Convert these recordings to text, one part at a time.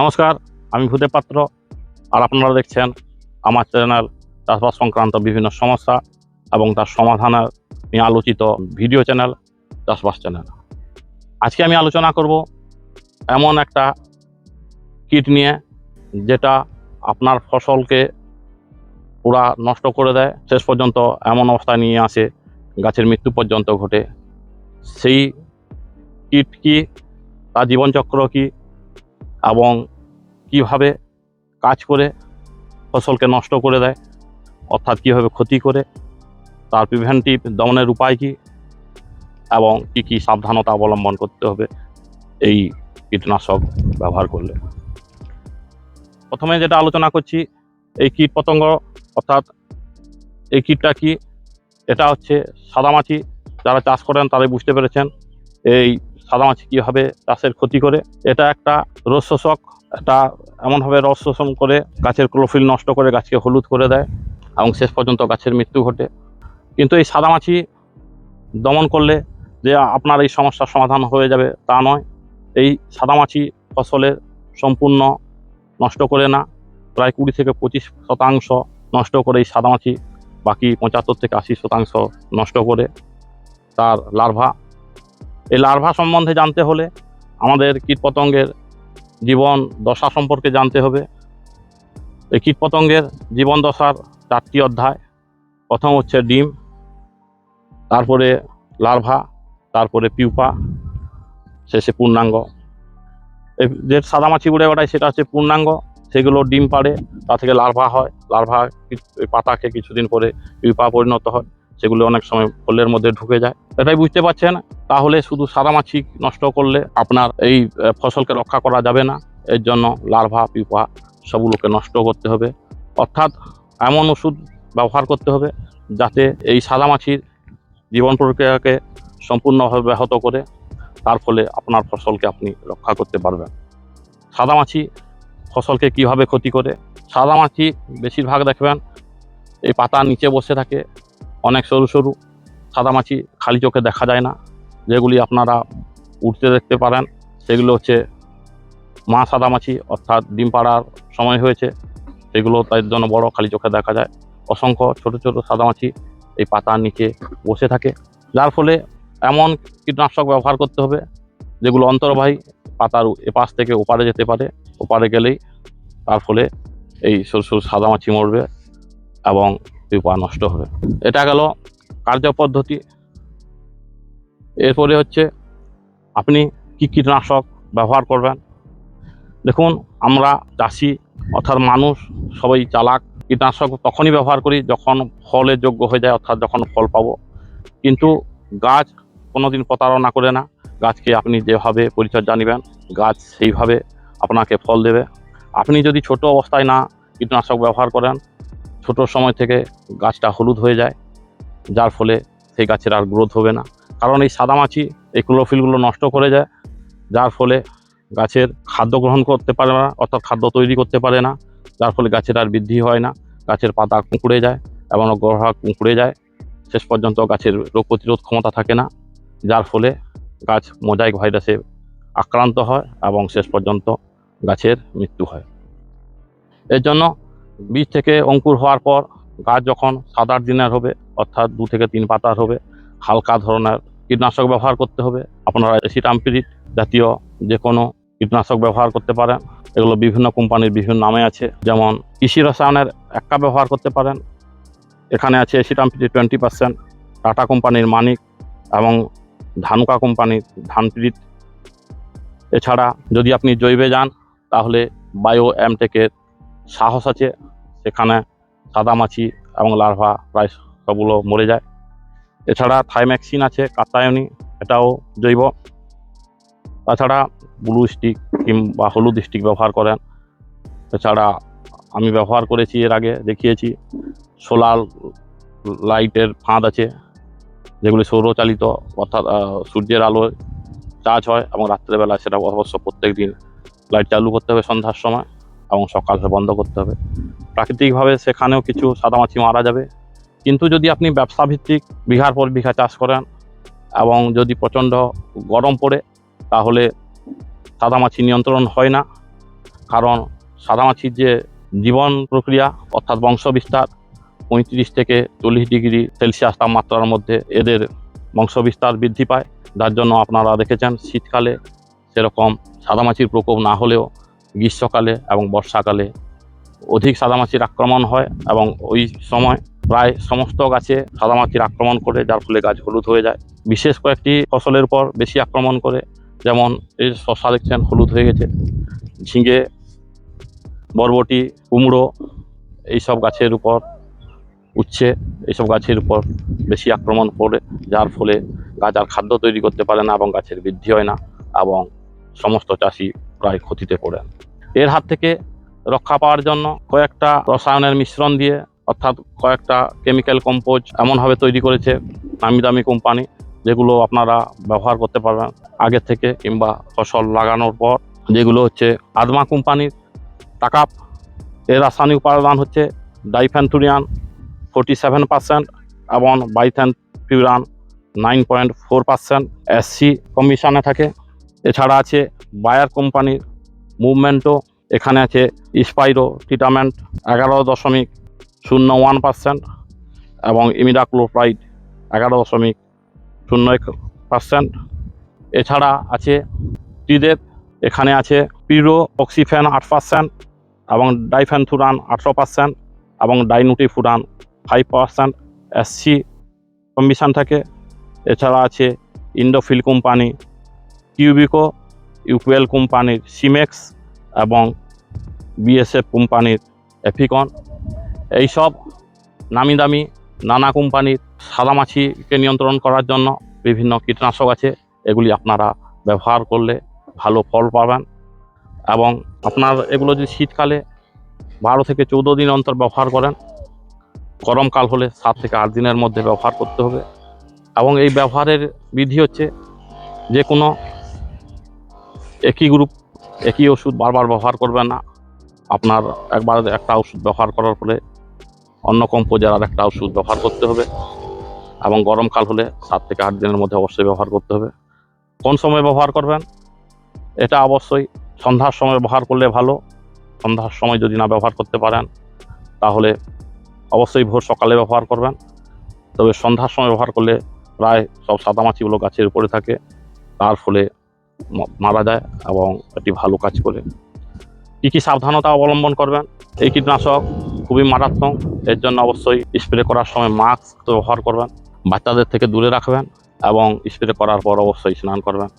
নমস্কার, আমি ভূদেব পাত্র। আর আপনারা দেখছেন আমার চ্যানেল চাষবাস সংক্রান্ত বিভিন্ন সমস্যা এবং তার সমাধানের নিয়ে আলোচিত ভিডিও চ্যানেল, চাষবাস চ্যানেল। আজকে আমি আলোচনা করব এমন একটা কিট নিয়ে যেটা আপনার ফসলকে পুরা নষ্ট করে দেয়। শেষ পর্যন্ত এমন অবস্থায় নিয়ে আসে, গাছের মৃত্যু পর্যন্ত ঘটে। সেই কীট কি, তার জীবনচক্র কি এবং কীভাবে কাজ করে ফসলকে নষ্ট করে দেয়, অর্থাৎ কীভাবে ক্ষতি করে, তার প্রিভেন্টিভ দমনের উপায় কী এবং কি কি সাবধানতা অবলম্বন করতে হবে, এই কীটনাশক ব্যবহার করলে। প্রথমে যেটা আলোচনা করছি, এই কীট পতঙ্গ, অর্থাৎ এই কীটটা কি? এটা হচ্ছে সাদামাছি, যারা চাষ করেন তারাই বুঝতে পেরেছেন। এই সাদামাছি কীভাবে চাষের ক্ষতি করে। এটা একটা রস শোষক এটা এমনভাবে রস শোষণ করে গাছের ক্লোরোফিল নষ্ট করে গাছকে হলুদ করে দেয় এবং শেষ পর্যন্ত গাছের মৃত্যু ঘটে। কিন্তু এই সাদামাছি দমন করলে যে আপনার এই সমস্যার সমাধান হয়ে যাবে তা নয়। এই সাদামাছি ফসলের সম্পূর্ণ নষ্ট করে না। প্রায় কুড়ি থেকে পঁচিশ শতাংশ নষ্ট করে এই সাদামাছি বাকি পঁচাত্তর থেকে আশি শতাংশ নষ্ট করে। তার লার্ভা এই লার্ভা সম্বন্ধে জানতে হলে আমাদের কীটপতঙ্গের জীবন দশা সম্পর্কে জানতে হবে। এই কীটপতঙ্গের জীবন দশার চারটি অধ্যায়, প্রথম হচ্ছে ডিম, তারপরে লার্ভা, তারপরে পিউপা, শেষে পূর্ণাঙ্গ। এই যে সাদামাছি উড়ে বেড়ায় সেটা হচ্ছে পূর্ণাঙ্গ। সেগুলো ডিম পাড়ে, তা থেকে লার্ভা হয়। লার্ভা পাতাকে কিছুদিন পরে পিউপা পরিণত হয়। সেগুলো অনেক সময় ফলের মধ্যে ঢুকে যায়। এটাই বুঝতে পারছেন? তাহলে শুধু সাদামাছি নষ্ট করলে আপনার এই ফসলকে রক্ষা করা যাবে না। এর জন্য লার্ভা পিপা সবগুলোকে নষ্ট করতে হবে। অর্থাৎ এমন ওষুধ ব্যবহার করতে হবে যাতে এই সাদামাছির জীবন প্রক্রিয়াকে সম্পূর্ণভাবে ব্যাহত করে। তার ফলে আপনার ফসলকে আপনি রক্ষা করতে পারবেন। সাদামাছি ফসলকে কীভাবে ক্ষতি করে? সাদামাছি বেশিরভাগ দেখবেন এই পাতার নিচে বসে থাকে। অনেক সরু সরু সাদামাছি খালি চোখে দেখা যায় না। যেগুলি আপনারা উঠতে দেখতে পারেন, সেগুলো হচ্ছে মা সাদামাছি অর্থাৎ ডিম পাড়ার সময় হয়েছে। সেগুলো তার জন্য বড়, খালি চোখে দেখা যায়। অসংখ্য ছোট ছোট সাদামাছি এই পাতার নিচে বসে থাকে। যার ফলে এমন কীটনাশক ব্যবহার করতে হবে, যেগুলো অন্তর্বাহী পাতার এপাশ থেকে ওপারে যেতে পারে। ওপারে গেলেই তার ফলে এই সরু সরু সাদামাছি মরবে এবং পিপা নষ্ট হবে। এটা গেল কার্যপদ্ধতি এরপরে হচ্ছে আপনি কি কীটনাশক ব্যবহার করবেন? দেখুন, আমরা চাষি অর্থাৎ মানুষ, সবাই চালাক। কীটনাশক তখনই ব্যবহার করি যখন ফলের যোগ্য হয়ে যায়, অর্থাৎ যখন ফল পাবো। কিন্তু গাছ কোনোদিন প্রতারণা করে না। গাছকে আপনি যেভাবে পরিচর্যা নেবেন, গাছ সেইভাবে আপনাকে ফল দেবে। আপনি যদি ছোট অবস্থায় না কীটনাশক ব্যবহার করেন ছোট সময় থেকে গাছটা হলুদ হয়ে যায়, যার ফলে সেই গাছের আর গ্রোথ হবে না। কারণ এই সাদামাছি, এই ক্লোরোফিলগুলো নষ্ট করে যায়, যার ফলে গাছের খাদ্য গ্রহণ করতে পারে না, অর্থাৎ খাদ্য তৈরি করতে পারে না, যার ফলে গাছের আর বৃদ্ধি হয় না, গাছের পাতা কুঁকড়ে যায় এবং গ্রহা কুঁকড়ে যায়, শেষ পর্যন্ত গাছের রোগ প্রতিরোধ ক্ষমতা থাকে না, যার ফলে গাছ মোজাইক ভাইরাসে আক্রান্ত হয় এবং শেষ পর্যন্ত গাছের মৃত্যু হয়। এর জন্য বীজ থেকে অঙ্কুর হওয়ার পর গাছ যখন সাত আট দিনের হবে, অর্থাৎ দু থেকে তিন পাতার হবে, হালকা ধরনের কীটনাশক ব্যবহার করতে হবে। আপনারা এসিটামপিরিট জাতীয় যে কোনো কীটনাশক ব্যবহার করতে পারেন। এগুলো বিভিন্ন কোম্পানির বিভিন্ন নামে আছে। যেমন কৃষি রসায়নের একটা ব্যবহার করতে পারেন। এখানে আছে এসিটামপিরিট টোয়েন্টি পার্সেন্ট, টাটা কোম্পানির মানিক এবং ধানুকা কোম্পানির ধানপিরিট এছাড়া যদি আপনি জৈবে যান, তাহলে বায়ো এমটেকের সাহস আছে, সেখানে সাদামাছি এবং লার্ভা প্রায় সবগুলো মরে যায়। এছাড়া থাইম্যাক্সিন আছে, কাতায়নি, এটাও জৈব। তাছাড়া ব্লু স্টিক কিংবা হলুদ স্টিক ব্যবহার করেন। এছাড়া আমি ব্যবহার করেছি, এর আগে দেখিয়েছি, সোলার লাইটের ফাঁদ আছে, যেগুলি সৌরচালিত, অর্থাৎ সূর্যের আলোয় চার্জ হয় এবং রাত্রেবেলা সেটা অবশ্য প্রত্যেক দিন লাইট চালু করতে হবে সন্ধ্যার সময়। এবং সকালে বন্ধ করতে হবে। প্রাকৃতিকভাবে সেখানেও কিছু সাদামাছি মারা যাবে। কিন্তু যদি আপনি ব্যবসা ভিত্তিক বিঘার পর বিঘা চাষ করেন এবং যদি প্রচণ্ড গরম পড়ে, তাহলে সাদামাছি নিয়ন্ত্রণ হয় না। কারণ সাদামাছির যে জীবন প্রক্রিয়া, অর্থাৎ বংশ বিস্তার পঁয়ত্রিশ থেকে চল্লিশ ডিগ্রি সেলসিয়াস তাপমাত্রার মধ্যে এদের বংশ বিস্তার বৃদ্ধি পায়। যার জন্য আপনারা দেখেছেন, শীতকালে সেরকম সাদামাছির প্রকোপ না হলেও গ্রীষ্মকালে এবং বর্ষাকালে অধিক সাদামাছির আক্রমণ হয় এবং ওই সময় প্রায় সমস্ত গাছে সাদামাছির আক্রমণ করে, যার ফলে গাছ হলুদ হয়ে যায়। বিশেষ কয়েকটি ফসলের পর বেশি আক্রমণ করে, যেমন এই শশা দেখছেন, হলুদ হয়ে গেছে। ঝিঙে, বরবটি, কুমড়ো এইসব গাছের উপর উচ্ছে এইসব গাছের উপর বেশি আক্রমণ করে, যার ফলে গাছ আর খাদ্য তৈরি করতে পারে না এবং গাছের বৃদ্ধি হয় না এবং সমস্ত চাষি প্রায় ক্ষতিতে পড়েন এর হাত থেকে রক্ষা পাওয়ার জন্য কয়েকটা রসায়নের মিশ্রণ দিয়ে, অর্থাৎ কয়েকটা কেমিক্যাল কম্পোজ এমনভাবে তৈরি করেছে নামি দামি কোম্পানি যেগুলো আপনারা ব্যবহার করতে পারবেন আগে থেকে কিংবা ফসল লাগানোর পর। যেগুলো হচ্ছে আদমা কোম্পানির টাকাপ এর রাসায়নিক উপাদান হচ্ছে ডাইফ্যান্থুরিয়ান ফোর্টি সেভেন পার্সেন্ট এবং বাইথ্যান furan nine point four percent SC কমিশনে থাকে। এছাড়া আছে বায়ার কোম্পানির মুভমেন্টও এখানে আছে। স্পাইরো ট্রিটামেন্ট এগারো দশমিক শূন্য ওয়ান পার্সেন্ট এবং ইমিডাক্লোপ্রাইড এগারো দশমিক শূন্য এক পার্সেন্ট এছাড়া আছে টিদেব এখানে আছে পিরো অক্সিফেন আট পার্সেন্ট এবং ডাইফেনথুরান আঠেরো পার্সেন্ট এবং dinotefuran five percent SC commission থাকে। এছাড়া আছে ইন্ডোফিল কোম্পানি কিউবিকো ইউকুয়েল কোম্পানির সিমেক্স এবং বিএসএফ কোম্পানির এফিকন। এইসব নামি দামি নানা কোম্পানির সাদামাছিকে নিয়ন্ত্রণ করার জন্য বিভিন্ন কীটনাশক আছে। এগুলি আপনারা ব্যবহার করলে ভালো ফল পাবেন। এবং আপনার এগুলো যদি শীতকালে বারো থেকে চৌদ্দ দিন অন্তর ব্যবহার করেন, গরমকাল হলে সাত থেকে আট দিনের মধ্যে ব্যবহার করতে হবে। এবং এই ব্যবহারের বিধি হচ্ছে যে কোনো একই গ্রুপ একই ওষুধ বারবার ব্যবহার করবেন না। আপনার একবার একটা ওষুধ ব্যবহার করার ফলে অন্য কম্পোজার আর একটা ওষুধ ব্যবহার করতে হবে এবং গরমকাল হলে সাত থেকে আট দিনের মধ্যে অবশ্যই ব্যবহার করতে হবে। কোন সময় ব্যবহার করবেন? এটা অবশ্যই সন্ধ্যার সময় ব্যবহার করলে ভালো। সন্ধ্যার সময় যদি না ব্যবহার করতে পারেন, তাহলে অবশ্যই ভোর সকালে ব্যবহার করবেন। তবে সন্ধ্যার সময় ব্যবহার করলে প্রায় সব সাদামাছিগুলো গাছের উপরে থাকে। তার ফলে মারা যায় এবং এটি ভালো কাজ করে। কী কী সাবধানতা অবলম্বন করবেন? এই কীটনাশক খুবই মারাত্মক। এর জন্য অবশ্যই স্প্রে করার সময় মাস্ক ব্যবহার করবেন। বাচ্চাদের থেকে দূরে রাখবেন এবং স্প্রে করার পর অবশ্যই স্নান করবেন।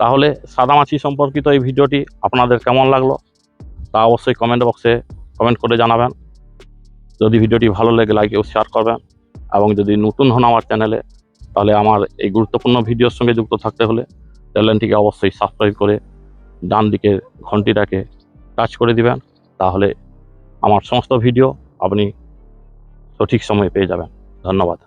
তাহলে সাদামাছি সম্পর্কিত এই ভিডিওটি আপনাদের কেমন লাগল তা অবশ্যই কমেন্ট বক্সে কমেন্ট করে জানাবেন। যদি ভিডিওটি ভালো লেগে লাইক ও শেয়ার করবেন এবং যদি নতুন হন আমার চ্যানেলে তাহলে আমার এই গুরুত্বপূর্ণ ভিডিওর সঙ্গে যুক্ত থাকতে হলে চ্যানেলটিকে অবশ্যই সাবস্ক্রাইব করে ডান দিকের ঘন্টিটাকে টাচ করে দিবেন, তাহলে আমার সমস্ত ভিডিও আপনি সঠিক সময়ে পেয়ে যাবেন। ধন্যবাদ।